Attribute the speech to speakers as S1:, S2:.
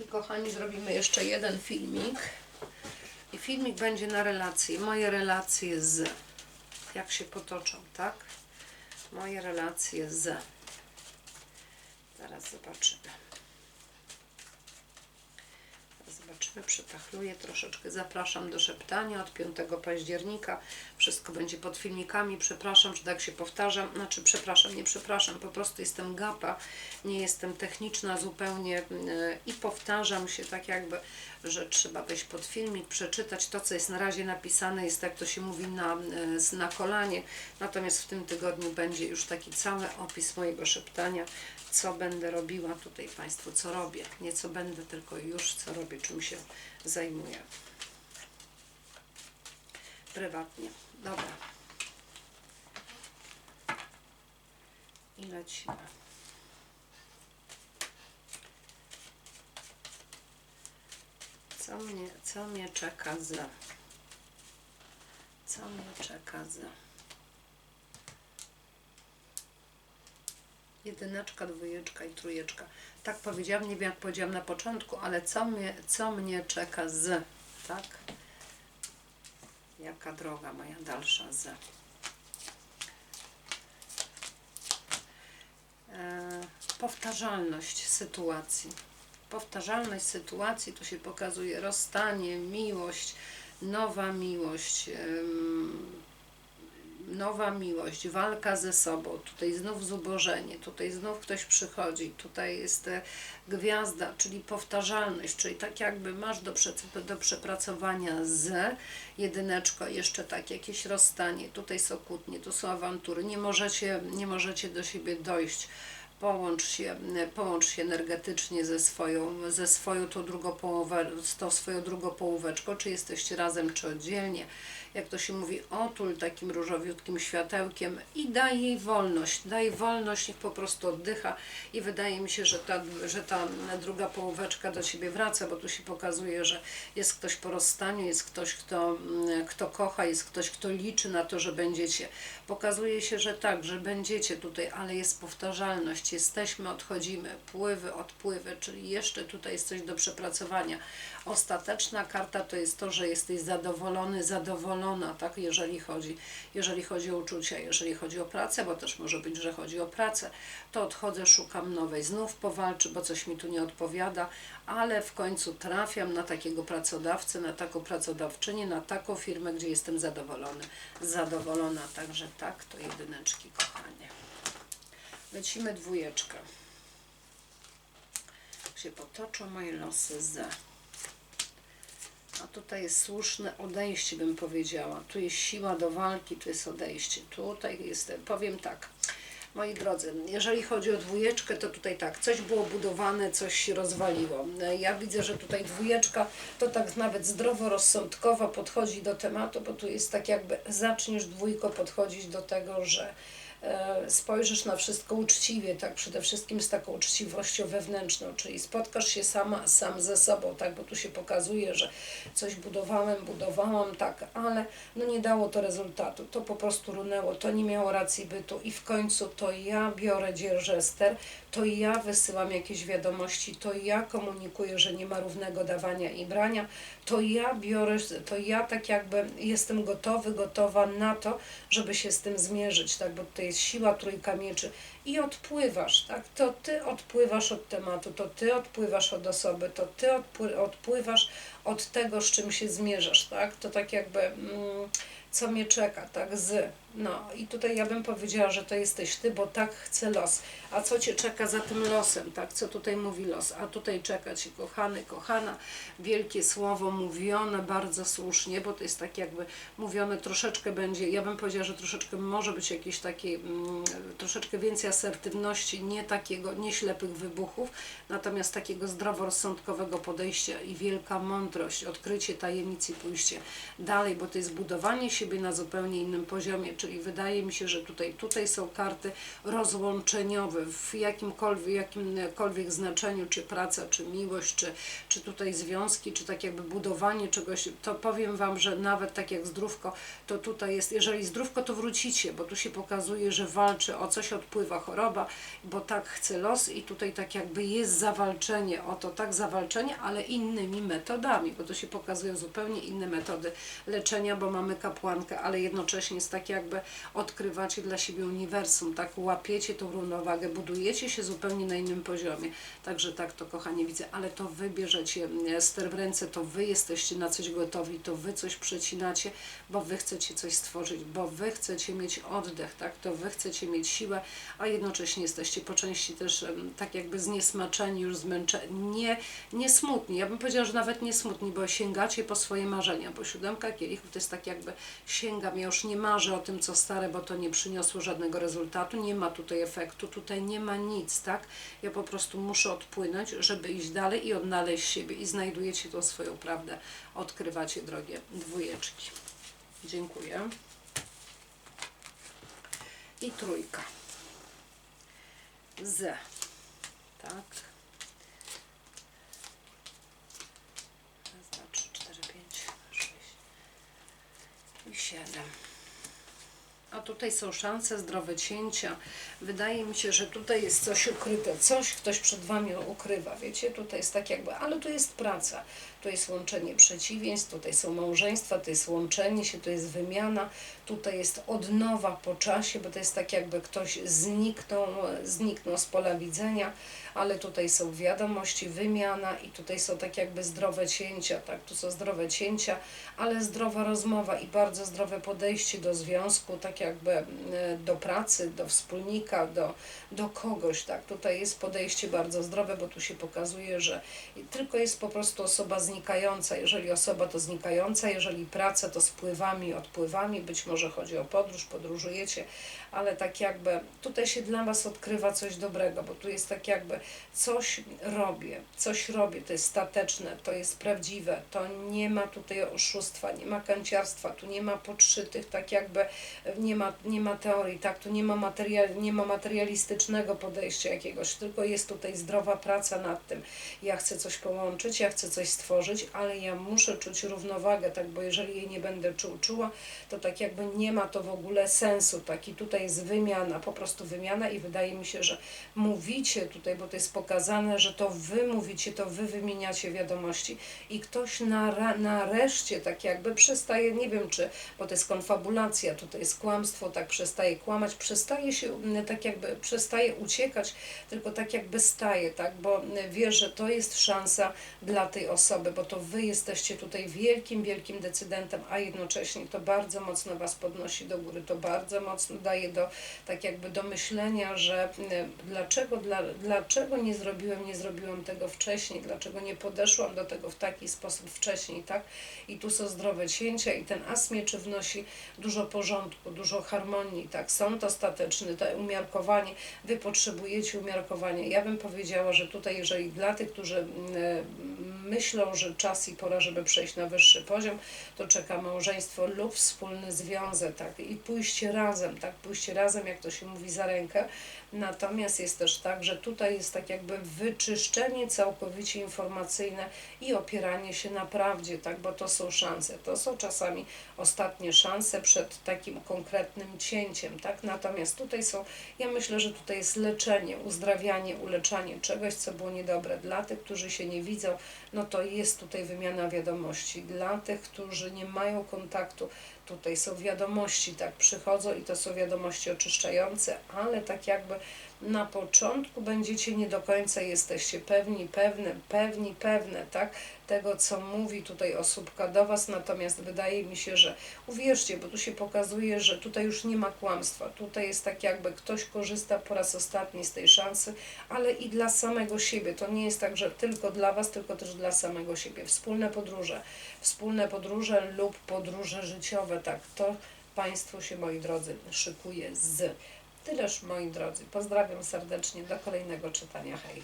S1: I kochani, zrobimy jeszcze jeden filmik. I filmik będzie na relacje. Moje relacje z. Jak się potoczą, tak? Moje relacje z. Zaraz zobaczymy. Przypachluję troszeczkę. Zapraszam do szeptania od 5 października. Wszystko będzie pod filmikami. Przepraszam, że tak się powtarzam. Znaczy, przepraszam, nie przepraszam. Po prostu jestem gapa. Nie jestem techniczna zupełnie yy, i powtarzam się tak jakby, że trzeba wejść pod filmik, przeczytać to, co jest na razie napisane. Jest tak, to się mówi na, yy, na kolanie. Natomiast w tym tygodniu będzie już taki cały opis mojego szeptania co będę robiła tutaj Państwu, co robię. Nie co będę, tylko już co robię, czym się zajmuję. Prywatnie. Dobra. I lecimy. Co mnie, co mnie czeka za? Co mnie czeka za? Jedyneczka, dwójeczka i trójeczka. Tak powiedziałam, nie wiem jak powiedziałam na początku, ale co mnie, co mnie czeka z, tak? Jaka droga moja dalsza z. E, powtarzalność sytuacji. Powtarzalność sytuacji, tu się pokazuje rozstanie, miłość, nowa miłość, em, nowa miłość, walka ze sobą, tutaj znów zubożenie, tutaj znów ktoś przychodzi, tutaj jest e, gwiazda, czyli powtarzalność, czyli tak jakby masz do, prze, do przepracowania z jedyneczko, jeszcze tak jakieś rozstanie, tutaj są kłótnie, tu są awantury, nie możecie, nie możecie do siebie dojść, połącz się, połącz się energetycznie ze swoją, ze swoją tą drugą połowę, z tą swoją drugą połóweczką, czy jesteście razem, czy oddzielnie, jak to się mówi, otul takim różowiutkim światełkiem i daj jej wolność, daj wolność, niech po prostu oddycha i wydaje mi się, że ta, że ta druga połóweczka do Ciebie wraca, bo tu się pokazuje, że jest ktoś po rozstaniu, jest ktoś, kto, kto kocha, jest ktoś, kto liczy na to, że będziecie. Pokazuje się, że tak, że będziecie tutaj, ale jest powtarzalność, jesteśmy, odchodzimy, pływy, odpływy, czyli jeszcze tutaj jest coś do przepracowania. Ostateczna karta to jest to, że jesteś zadowolony, zadowolona, tak, jeżeli chodzi, jeżeli chodzi o uczucia, jeżeli chodzi o pracę, bo też może być, że chodzi o pracę, to odchodzę, szukam nowej, znów powalczy, bo coś mi tu nie odpowiada, ale w końcu trafiam na takiego pracodawcę, na taką pracodawczynię, na taką firmę, gdzie jestem zadowolony, zadowolona, także tak, to jedyneczki, kochanie. Lecimy dwójeczkę. Się potoczą moje losy za. A tutaj jest słuszne odejście, bym powiedziała. Tu jest siła do walki, tu jest odejście. Tutaj jest, powiem tak, moi drodzy, jeżeli chodzi o dwójeczkę, to tutaj tak, coś było budowane, coś się rozwaliło. Ja widzę, że tutaj dwójeczka to tak nawet zdroworozsądkowo podchodzi do tematu, bo tu jest tak jakby zaczniesz dwójko podchodzić do tego, że spojrzysz na wszystko uczciwie, tak, przede wszystkim z taką uczciwością wewnętrzną, czyli spotkasz się sama, sam ze sobą, tak, bo tu się pokazuje, że coś budowałem, budowałam, tak, ale no nie dało to rezultatu, to po prostu runęło, to nie miało racji bytu. I w końcu to ja biorę, dzierżę ster, to ja wysyłam jakieś wiadomości, to ja komunikuję, że nie ma równego dawania i brania, to ja biorę, to ja tak jakby jestem gotowy, gotowa na to, żeby się z tym zmierzyć, tak, bo tutaj jest siła trójka mieczy. I odpływasz, tak, to ty odpływasz od tematu, to ty odpływasz od osoby, to ty odpły, odpływasz od tego, z czym się zmierzasz, tak, to tak jakby... Mm, co mnie czeka, tak, z. No i tutaj ja bym powiedziała, że to jesteś ty, bo tak chce los. A co cię czeka za tym losem, tak, co tutaj mówi los? A tutaj czeka ci kochany, kochana, wielkie słowo mówione bardzo słusznie, bo to jest tak jakby mówione troszeczkę będzie, ja bym powiedziała, że troszeczkę może być jakieś takie, mm, troszeczkę więcej asertywności, nie takiego, nie ślepych wybuchów, natomiast takiego zdroworozsądkowego podejścia i wielka mądrość, odkrycie tajemnic i pójście dalej, bo to jest budowanie siebie na zupełnie innym poziomie, czyli wydaje mi się, że tutaj, tutaj są karty rozłączeniowe w jakimkolwiek, jakimkolwiek znaczeniu, czy praca, czy miłość, czy, czy tutaj związki, czy tak jakby budowanie czegoś, to powiem Wam, że nawet tak jak zdrówko, to tutaj jest, jeżeli zdrówko, to wrócicie, bo tu się pokazuje, że walczy o coś, odpływa choroba, bo tak chce los i tutaj tak jakby jest zawalczenie o to, tak zawalczenie, ale innymi metodami, bo tu się pokazują zupełnie inne metody leczenia, bo mamy kapłankę, ale jednocześnie jest tak jakby odkrywacie dla siebie uniwersum, tak łapiecie tą równowagę, budujecie się zupełnie na innym poziomie. Także tak to kochanie widzę, ale to wy bierzecie e, ster w ręce, to wy jesteście na coś gotowi, to wy coś przecinacie, bo wy chcecie coś stworzyć, bo wy chcecie mieć oddech, tak? To wy chcecie mieć siłę, a jednocześnie jesteście po części też tak jakby zniesmaczeni, już zmęczeni, nie, nie smutni. Ja bym powiedziała, że nawet nie smutni, bo sięgacie po swoje marzenia, bo siódemka kielichów to jest tak jakby sięgam, ja już nie marzę o tym, co stare, bo to nie przyniosło żadnego rezultatu, nie ma tutaj efektu, tutaj nie ma nic, tak? Ja po prostu muszę odpłynąć, żeby iść dalej i odnaleźć siebie i znajdujecie tą swoją prawdę, odkrywacie drogie dwójeczki. Dziękuję. I trójka. Z. Tak. Raz, dwa, trzy, cztery, pięć, sześć i siedem. A tutaj są szanse, zdrowe cięcia. Wydaje mi się, że tutaj jest coś ukryte, coś ktoś przed Wami ukrywa, wiecie? Tutaj jest tak jakby, ale tu jest praca, tu jest łączenie przeciwieństw, tutaj są małżeństwa, to jest łączenie się, to jest wymiana, tutaj jest odnowa po czasie, bo to jest tak jakby ktoś zniknął, zniknął z pola widzenia, ale tutaj są wiadomości, wymiana i tutaj są tak jakby zdrowe cięcia, tak? Tu są zdrowe cięcia, ale zdrowa rozmowa i bardzo zdrowe podejście do związku, tak jakby e, do pracy, do wspólnika, do, do kogoś, tak? Tutaj jest podejście bardzo zdrowe, bo tu się pokazuje, że tylko jest po prostu osoba znikająca. Jeżeli osoba to znikająca, jeżeli praca to spływami, odpływami, być może chodzi o podróż, podróżujecie, ale tak jakby tutaj się dla Was odkrywa coś dobrego, bo tu jest tak jakby coś robię, coś robię, to jest stateczne, to jest prawdziwe, to nie ma tutaj oszustwa, nie ma kanciarstwa, tu nie ma podszytych, tak jakby nie ma, nie ma teorii, tak, tu nie ma, material, nie ma materialistycznego podejścia jakiegoś, tylko jest tutaj zdrowa praca nad tym. Ja chcę coś połączyć, ja chcę coś stworzyć, ale ja muszę czuć równowagę, tak, bo jeżeli jej nie będę czuł, czuła, to tak jakby nie ma to w ogóle sensu, tak, i tutaj jest wymiana, po prostu wymiana i wydaje mi się, że mówicie tutaj, bo to jest pokazane, że to wy mówicie, to wy wymieniacie wiadomości i ktoś na, nareszcie tak jakby przestaje, nie wiem czy, bo to jest konfabulacja, tutaj jest kłamstwo, tak przestaje kłamać, przestaje się mm, tak jakby, przestaje uciekać, tylko tak jakby staje, tak, bo wie, że to jest szansa dla tej osoby, bo to wy jesteście tutaj wielkim, wielkim decydentem, a jednocześnie to bardzo mocno was podnosi do góry, to bardzo mocno daje do, tak jakby do myślenia, że mm, dlaczego, dla, dlaczego nie zrobiłem, nie zrobiłam tego wcześniej, dlaczego nie podeszłam do tego w taki sposób wcześniej, tak? I tu są zdrowe cięcia i ten as mieczy wnosi dużo porządku, dużo harmonii, tak? Sąd ostateczny, to umiarkowanie, wy potrzebujecie umiarkowania. Ja bym powiedziała, że tutaj, jeżeli dla tych, którzy mm, myślą, że czas i pora, żeby przejść na wyższy poziom, to czeka małżeństwo lub wspólny związek, tak? I pójście razem, tak? Pójście razem, jak to się mówi, za rękę. Natomiast jest też tak, że tutaj jest tak jakby wyczyszczenie całkowicie informacyjne i opieranie się na prawdzie, tak? Bo to są szanse. To są czasami ostatnie szanse przed takim konkretnym cięciem, tak? Natomiast tutaj są, ja myślę, że tutaj jest leczenie, uzdrawianie, uleczanie czegoś, co było niedobre. Dla tych, którzy się nie widzą, no to jest tutaj wymiana wiadomości. Dla tych, którzy nie mają kontaktu, tutaj są wiadomości, tak, przychodzą i to są wiadomości oczyszczające, ale tak jakby na początku będziecie nie do końca jesteście pewni, pewne, pewni, pewne, tak, tego, co mówi tutaj osóbka do Was, natomiast wydaje mi się, że uwierzcie, bo tu się pokazuje, że tutaj już nie ma kłamstwa, tutaj jest tak jakby ktoś korzysta po raz ostatni z tej szansy, ale i dla samego siebie, to nie jest tak, że tylko dla Was, tylko też dla samego siebie, wspólne podróże, wspólne podróże lub podróże życiowe, tak, to Państwu się, moi drodzy, szykuje z Tyleż, moi drodzy. Pozdrawiam serdecznie. Do kolejnego czytania. Hej.